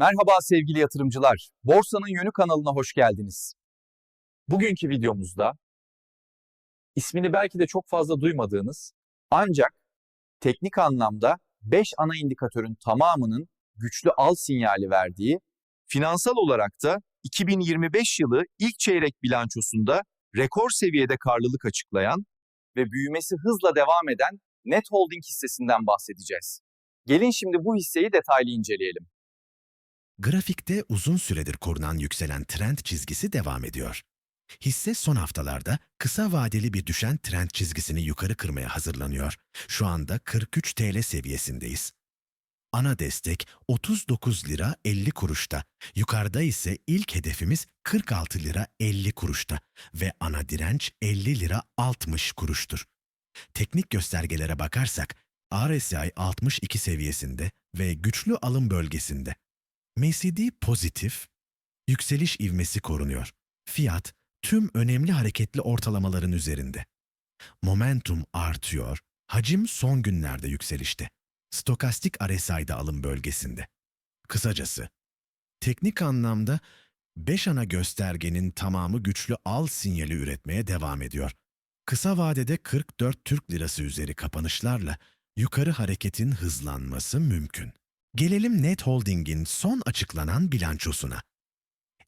Merhaba sevgili yatırımcılar. Borsanın Yönü kanalına hoş geldiniz. Bugünkü videomuzda ismini belki de çok fazla duymadığınız ancak teknik anlamda 5 ana indikatörün tamamının güçlü al sinyali verdiği, finansal olarak da 2025 yılı ilk çeyrek bilançosunda rekor seviyede karlılık açıklayan ve büyümesi hızla devam eden Net Holding hissesinden bahsedeceğiz. Gelin şimdi bu hisseyi detaylı inceleyelim. Grafikte uzun süredir korunan yükselen trend çizgisi devam ediyor. Hisse son haftalarda kısa vadeli bir düşen trend çizgisini yukarı kırmaya hazırlanıyor. Şu anda 43 TL seviyesindeyiz. Ana destek 39 lira 50 kuruşta. Yukarıda ise ilk hedefimiz 46 lira 50 kuruşta ve ana direnç 50 lira 60 kuruştur. Teknik göstergelere bakarsak RSI 62 seviyesinde ve güçlü alım bölgesinde. MACD pozitif, yükseliş ivmesi korunuyor. Fiyat tüm önemli hareketli ortalamaların üzerinde. Momentum artıyor, hacim son günlerde yükselişte. Stokastik RSI'de alım bölgesinde. Kısacası, teknik anlamda 5 ana göstergenin tamamı güçlü al sinyali üretmeye devam ediyor. Kısa vadede 44 Türk Lirası üzeri kapanışlarla yukarı hareketin hızlanması mümkün. Gelelim Net Holding'in son açıklanan bilançosuna.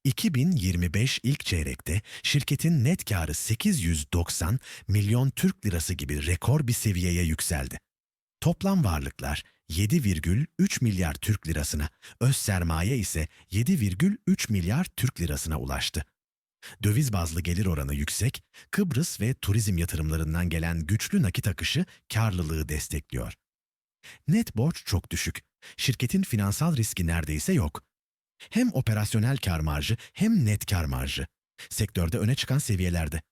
2025 ilk çeyrekte şirketin net karı 890 milyon Türk lirası gibi rekor bir seviyeye yükseldi. Toplam varlıklar 7,3 milyar Türk lirasına, öz sermaye ise 7,3 milyar Türk lirasına ulaştı. Döviz bazlı gelir oranı yüksek, Kıbrıs ve turizm yatırımlarından gelen güçlü nakit akışı karlılığı destekliyor. Net borç çok düşük. Şirketin finansal riski neredeyse yok. Hem operasyonel kar marjı hem net kar marjı. Sektörde öne çıkan seviyelerde.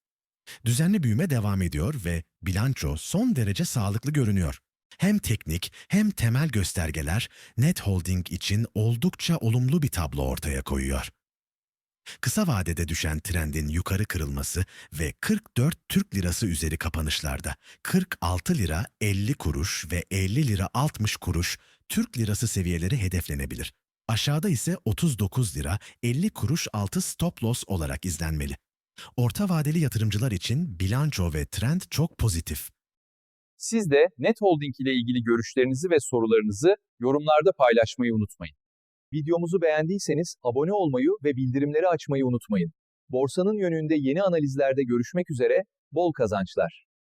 Düzenli büyüme devam ediyor ve bilanço son derece sağlıklı görünüyor. Hem teknik hem temel göstergeler Net Holding için oldukça olumlu bir tablo ortaya koyuyor. Kısa vadede düşen trendin yukarı kırılması ve 44 Türk Lirası üzeri kapanışlarda 46 lira 50 kuruş ve 50 lira 60 kuruş Türk Lirası seviyeleri hedeflenebilir. Aşağıda ise 39 lira 50 kuruş altı stop loss olarak izlenmeli. Orta vadeli yatırımcılar için bilanço ve trend çok pozitif. Siz de Net Holding ile ilgili görüşlerinizi ve sorularınızı yorumlarda paylaşmayı unutmayın. Videomuzu beğendiyseniz abone olmayı ve bildirimleri açmayı unutmayın. Borsanın yönünde yeni analizlerde görüşmek üzere, bol kazançlar.